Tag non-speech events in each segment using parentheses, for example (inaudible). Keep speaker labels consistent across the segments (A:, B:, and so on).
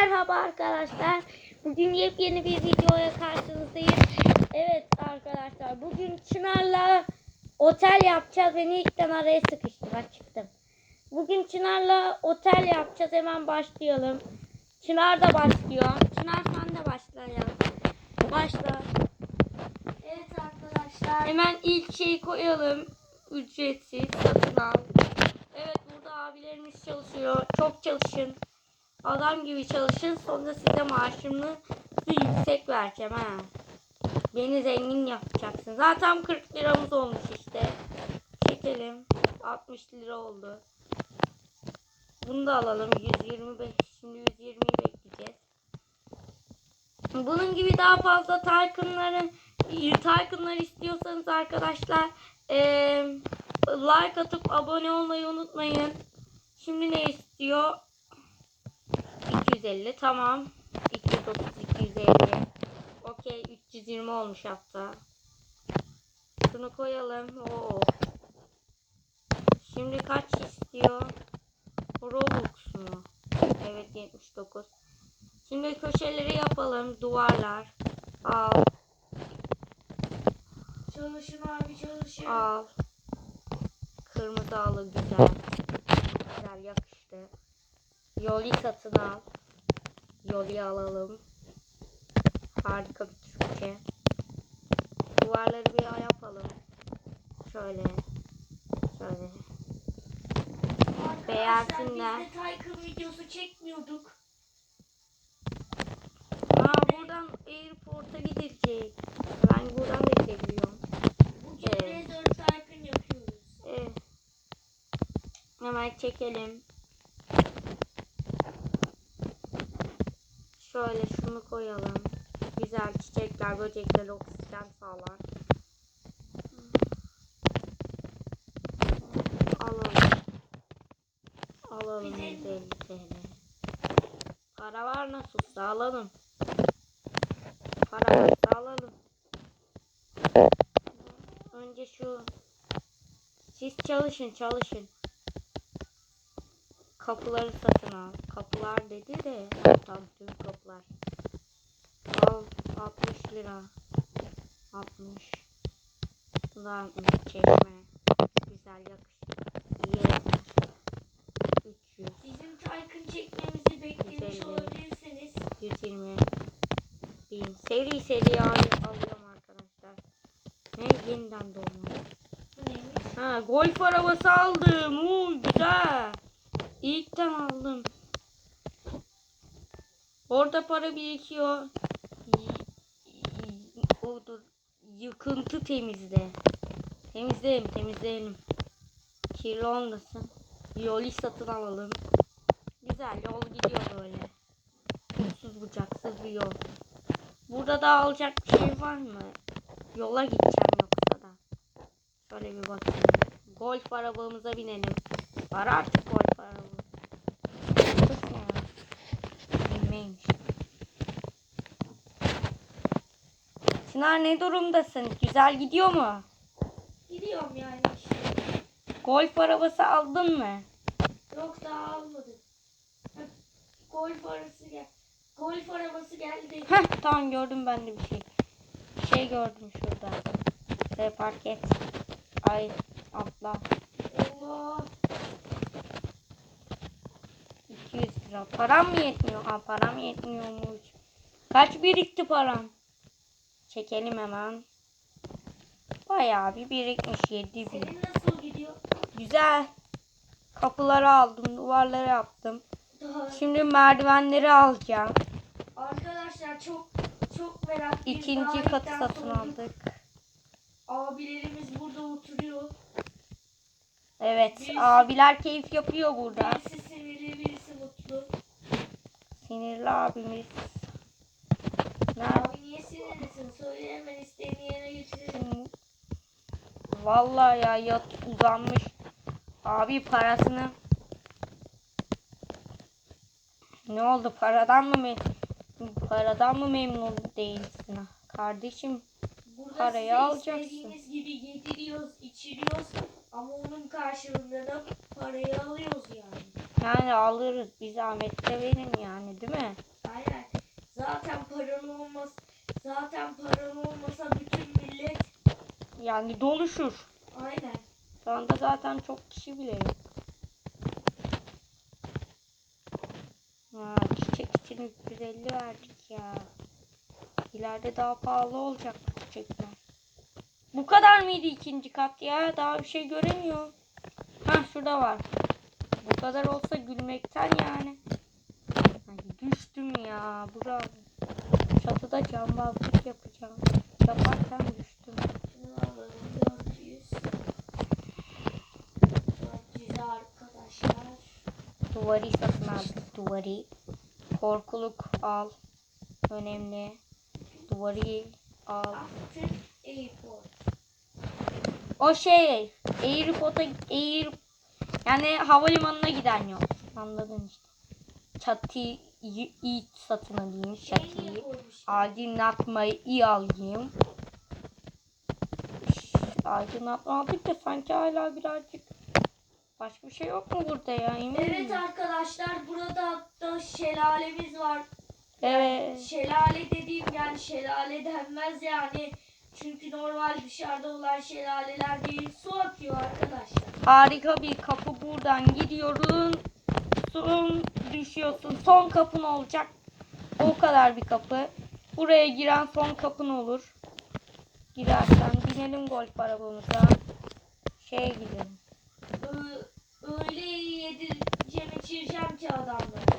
A: Merhaba arkadaşlar. Bugün yepyeni bir videoya karşınızdayım. Evet arkadaşlar bugün Çınar'la otel yapacağız. Beni ilkten araya sıkıştı. Ben çıktım. Bugün Çınar'la otel yapacağız. Hemen başlayalım. Çınar da başlıyor. Çınar sen de başla ya. Başla.
B: Evet arkadaşlar.
A: Hemen ilk şeyi koyalım. Ücretsiz satın al. Evet burada abilerimiz çalışıyor. Çok çalışın. Adam gibi çalışın. Sonra size maaşımı yüksek vereceğim ha. Beni zengin yapacaksın. Zaten 40 liramız olmuş işte. Çekelim. 60 lira oldu. Bunu da alalım. 125. Şimdi 120'yi bekleyeceğiz. Bunun gibi daha fazla Tycoon'ların Tycoon'lar istiyorsanız arkadaşlar eee, like atıp abone olmayı unutmayın. Şimdi ne istiyor? 250 tamam. 230 250. Okey 320 olmuş hatta. Şunu koyalım. Oo. Şimdi kaç istiyor? Robux mu? Evet 79. Şimdi köşeleri yapalım. Duvarlar. Al.
B: Çalışın abi çalışın.
A: Al. Kırmızı alı güzel. Güzel yakıştı. Yoli satın al. Yoli alalım. Harika bir Türkçe. Duvarları bir yapalım. Şöyle. Şöyle. Beğensinler.
B: Biz de Tycoon videosu çekmiyorduk.
A: Aa buradan airport'a gidilecek. Ben buradan da gidebiliyorum.
B: Bugün
A: Evet.
B: Razor Tycoon yapıyoruz.
A: Evet. Hemen çekelim. Şöyle şunu koyalım. Güzel çiçekler, böcekler oksijen sağlar. Alalım. Alalım
B: Bizim-
A: 150 TL. Para var nasılsa alalım. Para varsa alalım. Önce şu siz çalışın çalışın. Kapıları satın al. Kapılar dedi de tam tüm kapılar. Al 60 lira. 60. Bu da 60 çekme. Güzel yakıştı. İyi yeter. 300.
B: Bizim Tycoon çekmemizi beklemiş
A: Güzel.
B: olabilirsiniz.
A: 120 bin. Seri seri al alıyorum arkadaşlar. Ne yeniden
B: neymiş?
A: Ha golf arabası aldım. Oo, güzel. İlkten aldım. Orada para birikiyor. Odur. Yıkıntı temizle. Temizleyelim temizleyelim. Kirli olmasın. Yoli satın alalım. Güzel yol gidiyor böyle. Uçsuz bucaksız bir yol. Burada da alacak bir şey var mı? Yola gideceğim yoksa da. Şöyle bir bakayım. Golf arabamıza binelim. Var artık golf arabamız. Kız ya. Bilmeymiş. Çınar ne durumdasın? Güzel gidiyor mu?
B: Gidiyorum yani.
A: Golf arabası aldın mı?
B: Yok daha almadım. Golf arabası gel. Golf arabası geldi.
A: Heh tamam gördüm ben de bir şey. Bir şey gördüm şurada. Şuraya park et. Ay atla.
B: Allah.
A: 200 lira. Param mı yetmiyor? Aa param yetmiyormuş. Kaç birikti param? Çekelim hemen. Bayağı bir birikmiş 7 bin.
B: Senin nasıl gidiyor?
A: Güzel. Kapıları aldım, duvarları yaptım.
B: Daha
A: Şimdi merdivenleri alacağım.
B: Arkadaşlar çok çok meraklıyız.
A: İkinci katı satın aldık.
B: Abilerimiz burada oturuyor.
A: Evet,
B: Birisi-
A: abiler keyif yapıyor burada.
B: Birisi mutlu.
A: Sinirli abimiz.
B: Abi niye sinirlisin? Söyle hemen isteğini yerine getirelim.
A: Vallahi ya yat uzanmış. Abi parasını ne oldu paradan mı me paradan mı memnun değilsin ha? kardeşim?
B: Burada
A: Parayı alacaksın.
B: istediğiniz gibi yediriyoruz, içiriyoruz. Ama onun karşılığında da parayı alıyoruz yani.
A: Yani alırız. Bir zahmet de verin yani değil mi?
B: Aynen. Zaten paran olmaz. Zaten paran olmasa bütün millet
A: Yani doluşur.
B: aynen.
A: Şu anda zaten çok kişi bile yok. Ha, çiçek için 350 verdik ya. İleride daha pahalı olacak bu çiçekler. Bu kadar mıydı ikinci kat ya? Daha bir şey göremiyor. Ha şurada var. Bu kadar olsa gülmekten yani. Ay, düştüm ya. Bravo. Çatıda cambazlık yapacağım. Yaparken düştüm.
B: Şunu alalım 400. 400 arkadaşlar.
A: Duvarı satın aldık. Duvarı. Korkuluk al. Önemli. Duvarı al.
B: After Airport.
A: O şey. Airport'a Air yani havalimanına giden yol. Anladın işte. Çatıyı iyi satın alayım. Çatıyı. Aydınlatmayı iyi alayım. Aydınlatma aldık da sanki hala birazcık başka bir şey yok mu burada ya? Emin
B: Evet
A: miyim?
B: arkadaşlar burada hatta şelalemiz var.
A: Evet.
B: Şelale dediğim yani şelale denmez yani. Çünkü normal dışarıda olan şelaleler değil su akıyor arkadaşlar.
A: Harika bir kapı buradan gidiyorsun. Son düşüyorsun. Son kapın olacak. O kadar bir kapı. Buraya giren son kapın olur. Girersen binelim golf arabamıza. Şeye gidelim.
B: Öyle yedireceğim içireceğim ki adamları.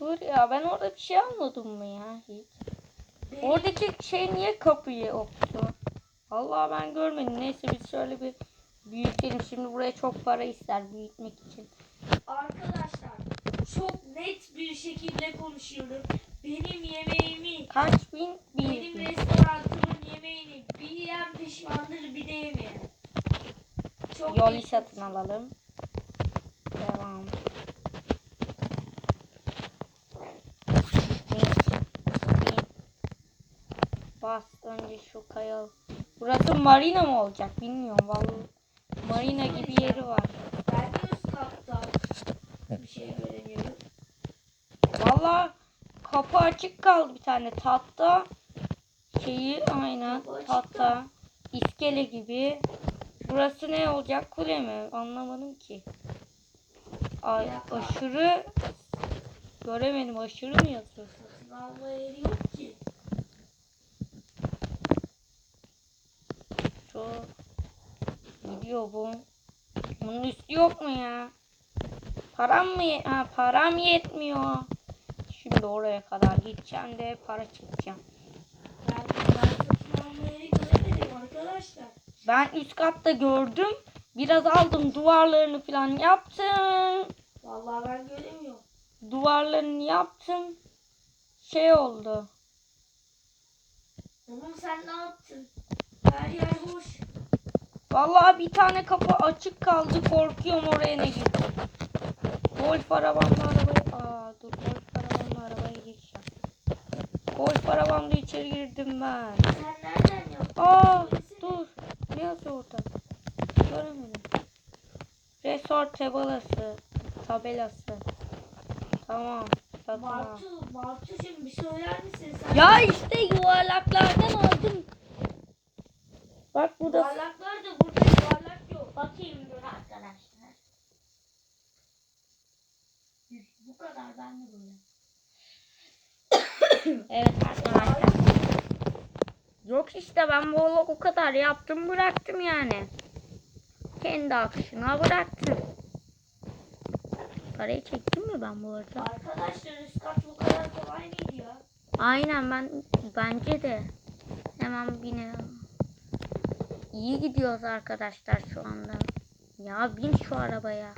A: Dur ya ben orada bir şey anladım mı ya hiç?
B: Benim-
A: Oradaki şey niye kapıyı oktu? Allah ben görmedim. Neyse biz şöyle bir büyütelim. Şimdi buraya çok para ister büyütmek için.
B: Arkadaşlar çok net bir şekilde konuşuyorum. Benim yemeğimi,
A: Kaç bin? Bir
B: benim
A: bin.
B: restoranımın yemeğini bir yiyen pişmandır bir de yemeyen. Çok
A: Yol
B: net
A: satın alalım. Devam. Bin. Bin. Bas önce şu kaya. Burası marina mı olacak bilmiyorum vallahi. Marina gibi yeri var.
B: Ben de üst katta bir şey göremiyorum.
A: Vallahi kapı açık kaldı bir tane tatta. Şeyi aynen tatta. İskele gibi. Burası ne olacak kule mi? Anlamadım ki. Ay aşırı göremedim aşırı mı yazıyor?
B: Satın alma yeri yok ki.
A: Şu gidiyor bu. Bunun üstü yok mu ya? Param mı? Ha, param yetmiyor. Şimdi oraya kadar gideceğim de para çekeceğim.
B: Arkadaşlar.
A: Ben üst katta gördüm. Biraz aldım duvarlarını falan yaptım.
B: Vallahi ben göremiyorum.
A: Duvarlarını yaptım. Şey oldu.
B: Oğlum sen ne yaptın? Her yer boş.
A: Vallahi bir tane kapı açık kaldı. Korkuyorum oraya ne gitti. Golf arabamla arabaya... Aa dur golf arabamla arabaya gireceğim. Golf arabamla içeri girdim ben.
B: Sen nereden yaptın?
A: Aa dur. Ne yazıyor orada? Göremedim. Resort tabelası. Tabelası. Tamam. Al.
B: Martu, Martucuğum bir söyler misin sen?
A: Ya işte yuvarlaklardan aldım. Bak burada.
B: Yuvarlaklar da burada yuvarlak yok. Bakayım dur arkadaşlar. Bu kadar ben de böyle. (coughs)
A: Evet arkadaşlar. Yok işte ben bu oğlak o kadar yaptım bıraktım yani. Kendi akışına bıraktım. Parayı çektim mi ben bu arada?
B: Arkadaşlar üst kat bu kadar kolay mıydı ya?
A: Aynen ben bence de. Hemen binelim. İyi gidiyoruz arkadaşlar şu anda. Ya bin şu arabaya.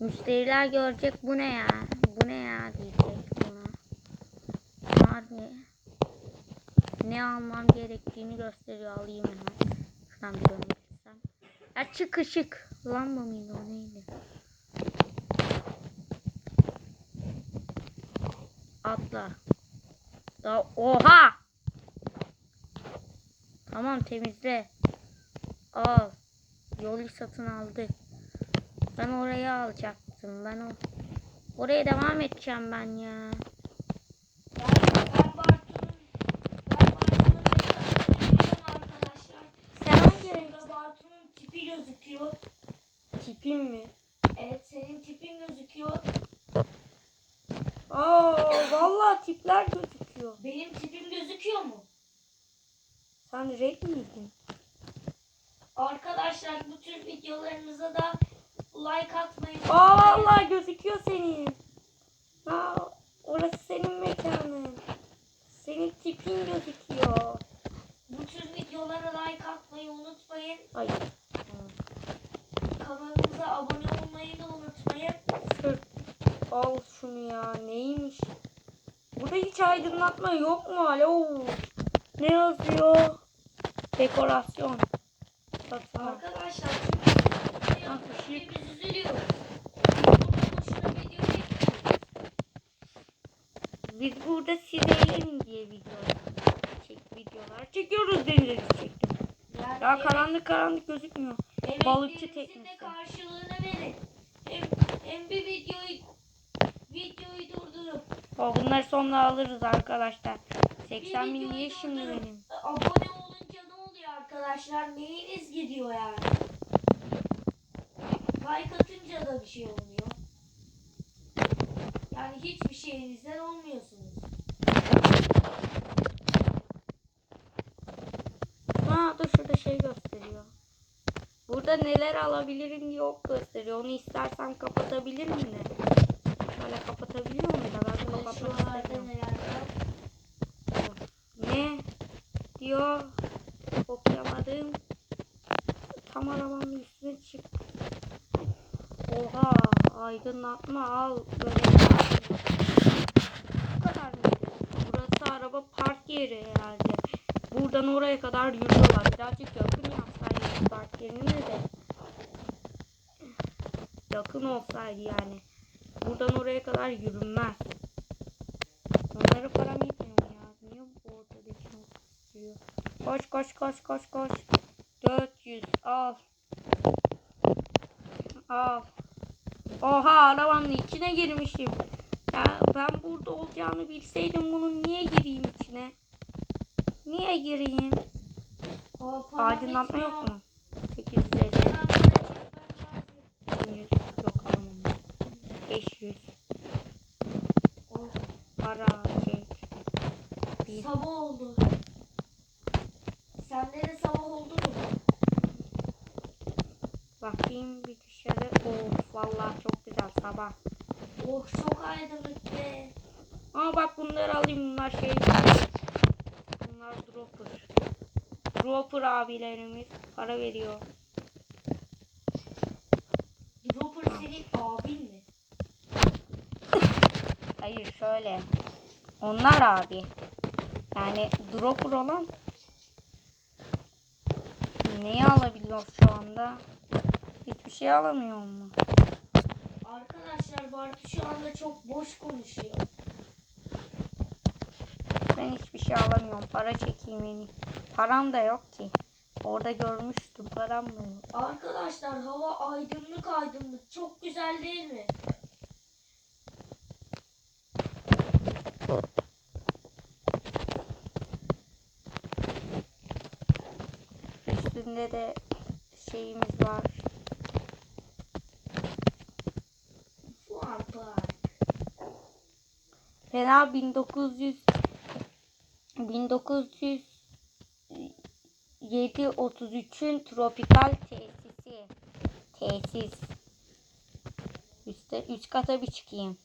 A: Müşteriler görecek bu ne ya? Bu ne ya diyecek buna. Hadi. Ne almam gerektiğini gösteriyor alayım hemen. Şuradan bir öne gitsem. Açık ışık. Lamba mıydı o neydi? Atla. Ya oha! Tamam temizle. Al. Yolu satın aldı. Ben orayı alacaktım. Ben o oraya devam edeceğim ben ya.
B: Gözüküyor.
A: tipin mi?
B: Evet senin tipin gözüküyor.
A: Aa vallahi tipler gözüküyor.
B: Benim tipim?
A: Sen red miydin?
B: Arkadaşlar bu tür videolarımıza da like atmayı
A: Aa vallahi gözüküyor senin. Aa, orası senin mekanın. Senin tipin gözüküyor.
B: Bu tür videolara like atmayı unutmayın.
A: Ay.
B: Kanalımıza abone olmayı da unutmayın.
A: Sırt. Al şunu ya. Neymiş? Burada hiç aydınlatma yok mu? Alo. Ne yazıyor? Dekorasyon.
B: Arkadaşlar çünkü
A: Ah,
B: biz üzülüyoruz.
A: Burada siz eğlenin diye video çek videolar çekiyoruz denize çektim.
B: Yani
A: Ya
B: emek-
A: karanlık karanlık gözükmüyor. Balıkçı teknesi.
B: karşılığını verin. Hem, hem bir videoyu videoyu durdurup
A: O bunları sonra alırız arkadaşlar.
B: bir
A: 80 bin niye şimdi benim?
B: abone arkadaşlar? Neyiniz gidiyor yani? Like atınca da bir şey olmuyor. Yani hiçbir şeyinizden olmuyorsunuz.
A: Ha dur şurada şey gösteriyor. Burada neler alabilirim diye ok gösteriyor. Onu istersen kapatabilir mi ne? Böyle kapatabiliyor muyum ben kapatmak istemiyorum.
B: neler var?
A: Ne? Diyor. Okuyamadım. Tam arabanın üstüne çık. Oha aydınlatma al. Böyle Bu kadar? Burası araba park yeri herhalde. Buradan oraya kadar yürüyorlar. Birazcık yakın yapsaydı park yerini de. Yakın olsaydı yani. Buradan oraya kadar yürünmez. Onlara param yetmiyor ya. Niye bu ortadaki istiyor? Koş koş koş koş koş. 400 al. Al. Oha arabanın içine girmişim. Ya ben burada olacağını bilseydim bunun niye gireyim içine? Niye gireyim? Aydınlatma yok mu? 850.
B: Ben para çekmem lazım.
A: 100 yok alamam. 500
B: Oh,
A: para çek. Bir.
B: Sabah oldu. Sende de sabah oldu mu?
A: Bakayım bir dışarı. Of vallahi çok güzel sabah.
B: Oh çok aydınlık be.
A: Ama bak bunları alayım bunlar şey. Bunlar dropper. Dropper abilerimiz para veriyor.
B: Dropper senin abin mi?
A: Hayır şöyle. Onlar abi. Yani dropper olan neyi alabiliyor şu anda? Hiçbir şey alamıyor mu?
B: Arkadaşlar Bartu şu anda çok boş konuşuyor.
A: Ben hiçbir şey alamıyorum. Para çekeyim en iyi. Param da yok ki. Orada görmüştüm. Param mı yok?
B: Arkadaşlar hava aydınlık aydınlık. Çok güzel değil mi?
A: Üstünde de şeyimiz var.
B: Fuar park.
A: Fena 1900 1907 33'ün tropikal tesisi. Tesis. Üste, üst kata bir çıkayım.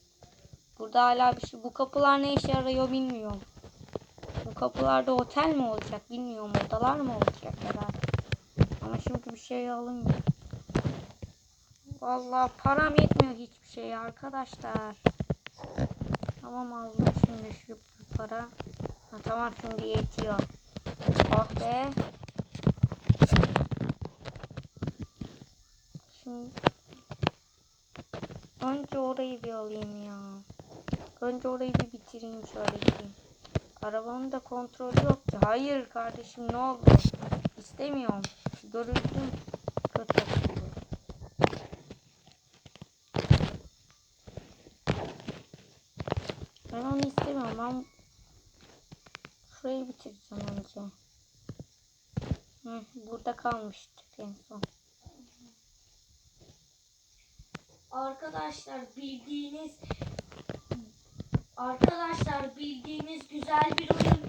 A: Burada hala bir şey. Bu kapılar ne işe yarıyor bilmiyorum. Bu kapılarda otel mi olacak bilmiyorum. Odalar mı olacak herhalde. Ama şimdi bir şey alınmıyor. Vallahi param yetmiyor hiçbir şey arkadaşlar. Tamam aldım şimdi şu para. Ha, tamam şimdi yetiyor. Oh be. Şimdi önce orayı bir alayım ya. Önce orayı bir bitireyim şöyle gideyim. Arabanın da kontrolü yok ki. Hayır kardeşim ne oldu? İstemiyorum. Görüntüm kötü. Ben onu istemiyorum. Ben şurayı bitireceğim önce. Hı, burada kalmıştık en son.
B: Arkadaşlar bildiğiniz Arkadaşlar bildiğiniz güzel bir oyun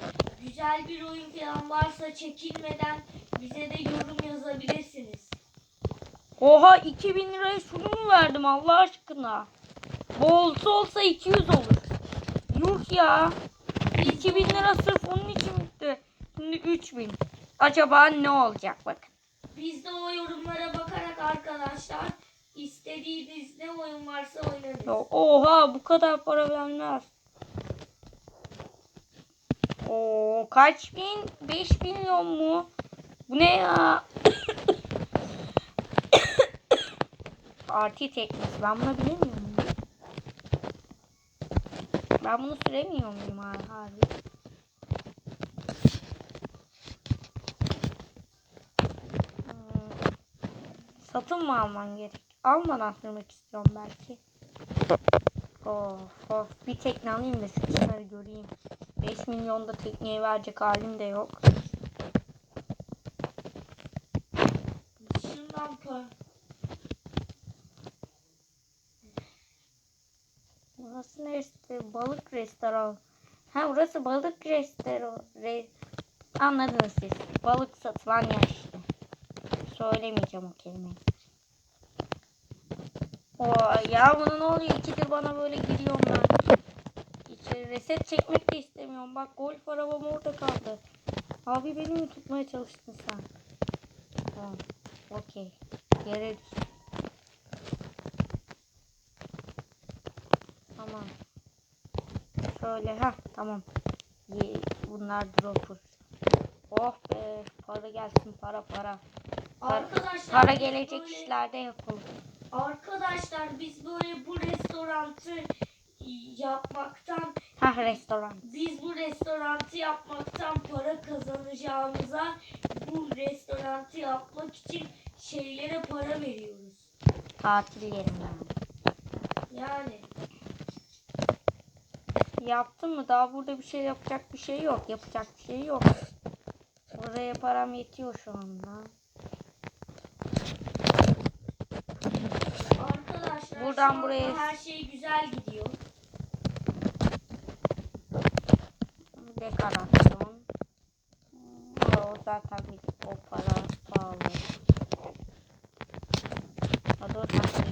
B: güzel bir oyun falan varsa çekinmeden bize de yorum yazabilirsiniz.
A: Oha 2000 liraya şunu mu verdim Allah aşkına? Bolsa olsa 200 olur. Yuh ya. 2000 lira sırf onun için bitti. Şimdi 3000. Acaba ne olacak bakın.
B: Biz de o yorumlara bakarak arkadaşlar istediğiniz ne oyun varsa oynarız.
A: Oha bu kadar para vermez. Oo kaç bin? 5 milyon mu? Bu ne ya? (coughs) Artı teknesi. Ben bunu bilemiyor muyum? Ben bunu süremiyor muyum abi? Satın mı alman gerek? Almadan sürmek istiyorum belki. Of of bir tekne alayım da şu kenarı göreyim. 5 milyonda tekneye verecek halim de yok.
B: Şundan para.
A: Burası neresi? Balık restoran. Ha burası balık restoran. Re... Anladınız siz. Balık satılan yer işte. Söylemeyeceğim o kelimeyi. Ya bunun ne oluyor? İkidir bana böyle giriyorum ben. İçeri reset çekmek de istemiyorum. Bak golf arabam orada kaldı. Abi beni mi tutmaya çalıştın sen? Tamam. Okey. Yere düş. Tamam. Şöyle ha tamam. Ye- Bunlar dropper. Oh be para gelsin para para. Para,
B: Arkadaşlar
A: para gelecek işlerde yapılır.
B: Arkadaşlar biz böyle bu restorantı yapmaktan
A: Ha restoran.
B: biz bu restorantı yapmaktan para kazanacağımıza bu restorantı yapmak için şeylere para veriyoruz.
A: Tatil yerinden.
B: Yani
A: Yaptın mı? Daha burada bir şey yapacak bir şey yok. Yapacak bir şey yok. Buraya param yetiyor şu anda.
B: Oradan
A: buraya.
B: Her şey güzel gidiyor.
A: Dekorasyon. O zaten o para pahalı. O
B: da zaten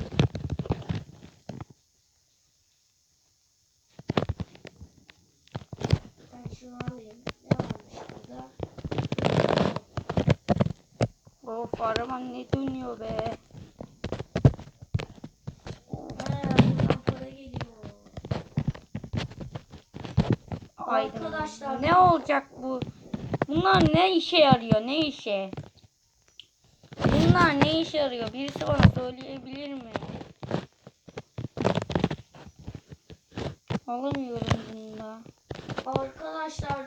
A: Of araba ne dönüyor be.
B: Arkadaşlar-
A: Ne olacak bu? Bunlar ne işe yarıyor? Ne işe? Bunlar ne işe yarıyor? Birisi bana söyleyebilir mi? Alamıyorum bunda.
B: Arkadaşlar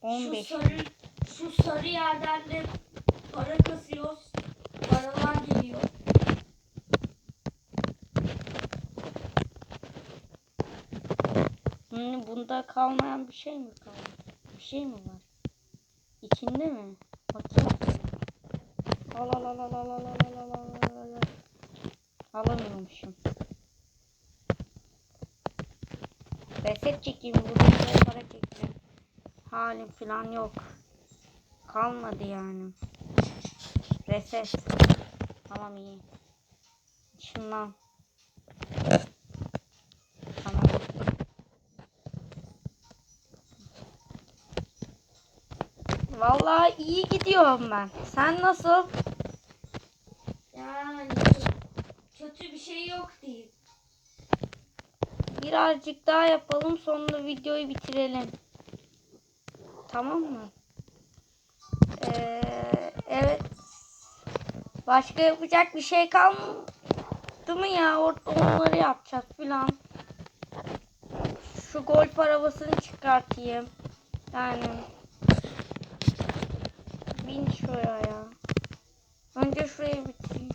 B: şu
A: 15.
B: sarı şu sarı yerden de para kasıyoruz. Paralar geliyor.
A: Hı, bunda kalmayan bir şey mi kaldı? Bir şey mi var? İçinde mi? Bakayım. Al al al al al al al al al al al al. Alamıyormuşum. Reset çekeyim burada bir para çekeceğim. Halim falan yok. Kalmadı yani. Reset. Tamam iyi. Şundan. Vallahi iyi gidiyorum ben. Sen nasıl?
B: Yani kötü bir şey yok değil.
A: Birazcık daha yapalım sonra videoyu bitirelim. Tamam mı? Ee, evet. Başka yapacak bir şey kalmadı mı ya? Orada onları yapacağız filan. Şu golf arabasını çıkartayım. Yani şuraya ya. Önce şurayı bitireyim.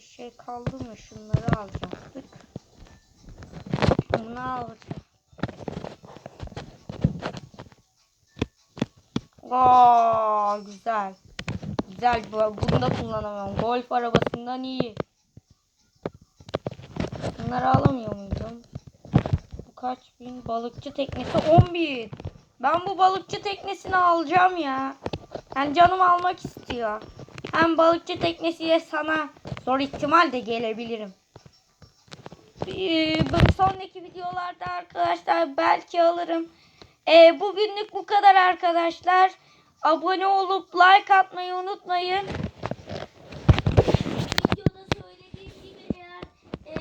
A: şey kaldı mı şunları alacaktık. Bunu al Aa, güzel. Güzel. Bu- Bunu da kullanamam. Golf arabasından iyi. Bunları alamıyor muydum? Bu kaç bin? Balıkçı teknesi 10 bin. Ben bu balıkçı teknesini alacağım ya. Yani canım almak istiyor. Hem balıkçı teknesiyle sana zor ihtimal de gelebilirim. Ee, sonraki videolarda arkadaşlar belki alırım. Ee, bugünlük bu kadar arkadaşlar. Abone olup like atmayı unutmayın.
B: Videoda söylediğim gibi eğer e,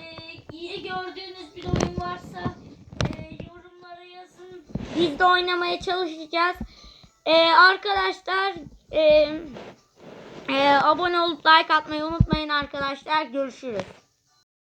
B: iyi gördüğünüz bir oyun varsa e, yorumlara yazın.
A: Biz de oynamaya çalışacağız. Ee, arkadaşlar e, e, abone olup like atmayı unutmayın arkadaşlar. Görüşürüz.